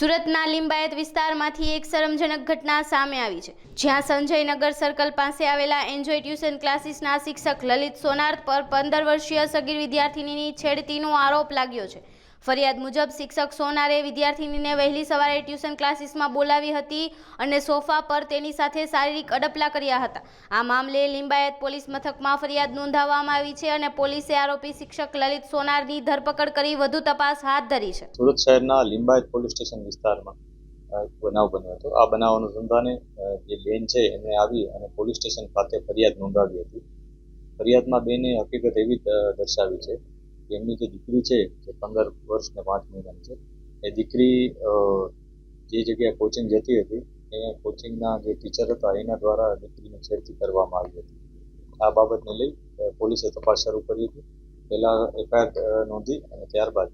સુરતના લિંબાયત વિસ્તારમાંથી એક શરમજનક ઘટના સામે આવી છે, જ્યાં સંજયનગર સર્કલ પાસે આવેલા એન્જોય ટ્યુશન ક્લાસીસના શિક્ષક લલિત સોનાર પર પંદર વર્ષીય સગીર વિદ્યાર્થીની છેડતીનો આરોપ લાગ્યો છે. ફરિયાદ મુજબ શિક્ષક સોનારે વિદ્યાર્થિનીને વહેલી સવારે ટ્યુશન ક્લાસીસમાં બોલાવી હતી અને સોફા પર તેની સાથે શારીરિક અડપલા કર્યા હતા. આ મામલે લિંબાયત પોલીસ મથકમાં ફરિયાદ નોંધાવવામાં આવી છે અને પોલીસે આરોપી શિક્ષક લલિત સોનારની ધરપકડ કરી વધુ તપાસ હાથ ધરી છે. સુરત શહેરના લિંબાયત પોલીસ સ્ટેશન વિસ્તારમાં બનાવ બન્યો હતો. આ બનાવ અનુસંધાને જે બેન છે એમણે આવી અને પોલીસ સ્ટેશન ખાતે ફરિયાદ નોંધાવી હતી. ફરિયાદમાં બેને હકીકત એવી દર્શાવી છે એમની જે દીકરી છે, જે પંદર વર્ષ ને પાંચ મહિનાની છે, એ દીકરી જે જગ્યાએ કોચિંગ જતી હતી, એ કોચિંગના જે ટીચર હતા, એના દ્વારા દીકરીને છેડતી કરવામાં આવી હતી. આ બાબતને લઈ પોલીસે તપાસ શરૂ કરી હતી. પહેલાં એફઆઈઆર નોંધી અને ત્યારબાદ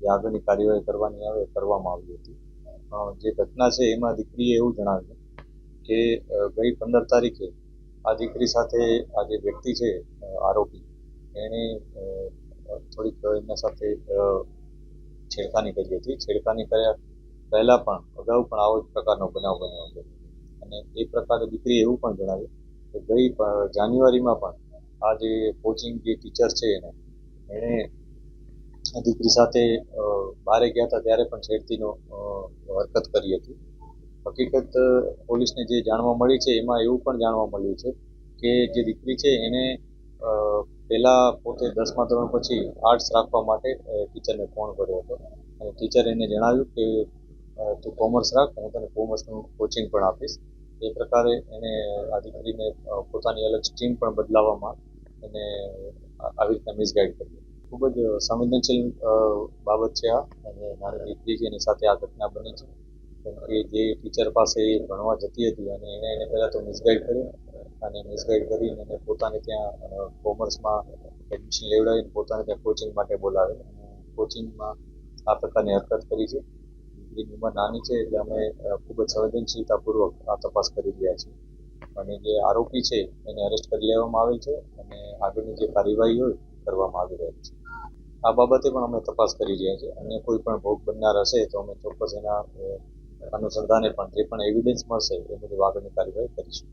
જે આગળની કાર્યવાહી કરવાની આવે કરવામાં આવી હતી. જે ઘટના છે, એમાં દીકરીએ એવું જણાવ્યું કે ગઈ પંદર તારીખે આ દીકરી સાથે આ જે વ્યક્તિ છે આરોપી, એણે થોડીક એમના સાથે છેડખાની કરી હતી. છેડખાની કર્યા પહેલાં પણ, અગાઉ પણ આવો જ પ્રકારનો બનાવ બન્યો હતો. અને એ પ્રકારે દીકરીએ એવું પણ જણાવ્યું કે ગઈ જાન્યુઆરીમાં પણ આ જે કોચિંગ જે ટીચર છે એને, એણે દીકરી સાથે બહારે ગયા હતા ત્યારે પણ છેડતીનો હરકત કરી હતી. હકીકત પોલીસને જે જાણવા મળી છે એમાં એવું પણ જાણવા મળ્યું છે કે જે દીકરી છે એને પહેલા પોતે દસમા ધોરણ પછી આર્ટ્સ રાખવા માટે ટીચરને ફોન કર્યો હતો. અને ટીચરે એને જણાવ્યું કે તું કોમર્સ રાખ, હું તને કોમર્સનું કોચિંગ પણ આપીશ. એ પ્રકારે એને આ દીકરીને પોતાની અલગ સ્ટ્રીમ પણ બદલાવવામાં એને આવી રીતના મિસગાઈડ કરી ખૂબ જ સંવેદનશીલ બાબત છે આ. અને મારી દીકરી એની સાથે આ ઘટના બની છે. કેમ કે જે ટીચર પાસે ભણવા જતી હતી અને એણે એને પહેલાં તો મિસગાઈડ કર્યું. અને મિસગાઈડ કરીને એને પોતાને ત્યાં કોમર્સમાં એડમિશન લેવડાવીને પોતાને ત્યાં કોચિંગ માટે બોલાવે. કોચિંગમાં આ પ્રકારની હરકત કરી છે. દીકરીની ઉંમર નાની છે એટલે અમે ખૂબ જ સંવેદનશીલતાપૂર્વક આ તપાસ કરી રહ્યા છીએ. અને જે આરોપી છે એને અરેસ્ટ કરી લેવામાં આવેલ છે અને આગળની જે કાર્યવાહી હોય કરવામાં આવી રહી છે. આ બાબતે પણ અમે તપાસ કરી રહ્યા છીએ. અને કોઈ પણ ભોગ બનનાર હશે તો અમે ચોક્કસ એના અનુસંધાને પણ જે પણ એવિડન્સ મળશે એ બધું આગળની કાર્યવાહી કરીશું.